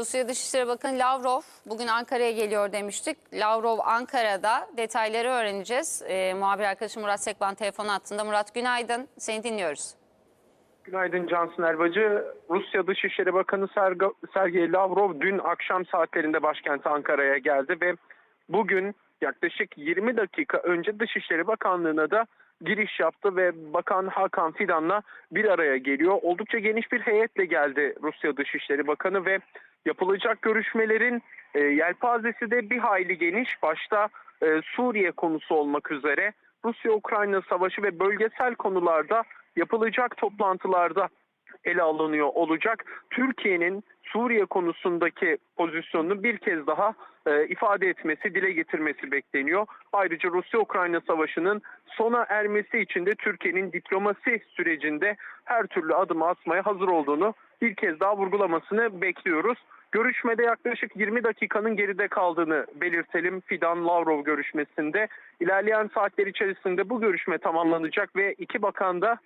Rusya Dışişleri Bakanı Lavrov bugün Ankara'ya geliyor demiştik. Lavrov Ankara'da detayları öğreneceğiz. Ee, muhabir arkadaşım Murat Sekban telefon hattında. Murat günaydın. Seni dinliyoruz. Günaydın Cansın Erbacı. Rusya Dışişleri Bakanı Sergey Lavrov dün akşam saatlerinde başkent Ankara'ya geldi ve bugün yaklaşık 20 dakika önce Dışişleri Bakanlığı'na da giriş yaptı ve Bakan Hakan Fidan'la bir araya geliyor. Oldukça geniş bir heyetle geldi Rusya Dışişleri Bakanı ve yapılacak görüşmelerin e, yelpazesi de bir hayli geniş. Başta e, Suriye konusu olmak üzere Rusya-Ukrayna savaşı ve bölgesel konularda yapılacak toplantılarda ele alınıyor olacak. Türkiye'nin Suriye konusundaki pozisyonunu bir kez daha e, ifade etmesi, dile getirmesi bekleniyor. Ayrıca Rusya-Ukrayna savaşının sona ermesi için de Türkiye'nin diplomasi sürecinde her türlü adımı atmaya hazır olduğunu bir kez daha vurgulamasını bekliyoruz. Görüşmede yaklaşık 20 dakikanın geride kaldığını belirtelim Fidan Lavrov görüşmesinde. İlerleyen saatler içerisinde bu görüşme tamamlanacak ve iki bakan da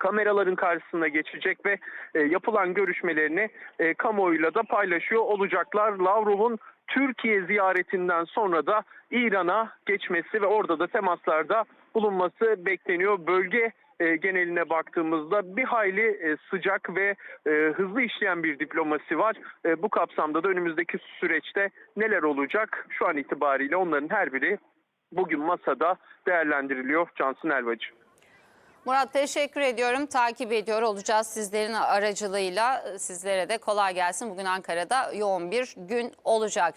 kameraların karşısına geçecek ve e, yapılan görüşmelerini e, kamuoyuyla da paylaşıyor olacaklar. Lavrov'un Türkiye ziyaretinden sonra da İran'a geçmesi ve orada da temaslarda bulunması bekleniyor. Bölge e, geneline baktığımızda bir hayli e, sıcak ve e, hızlı işleyen bir diplomasi var. E, bu kapsamda da önümüzdeki süreçte neler olacak? Şu an itibariyle onların her biri bugün masada değerlendiriliyor Cansın Elvacı. Murat teşekkür ediyorum. Takip ediyor olacağız sizlerin aracılığıyla. Sizlere de kolay gelsin. Bugün Ankara'da yoğun bir gün olacak.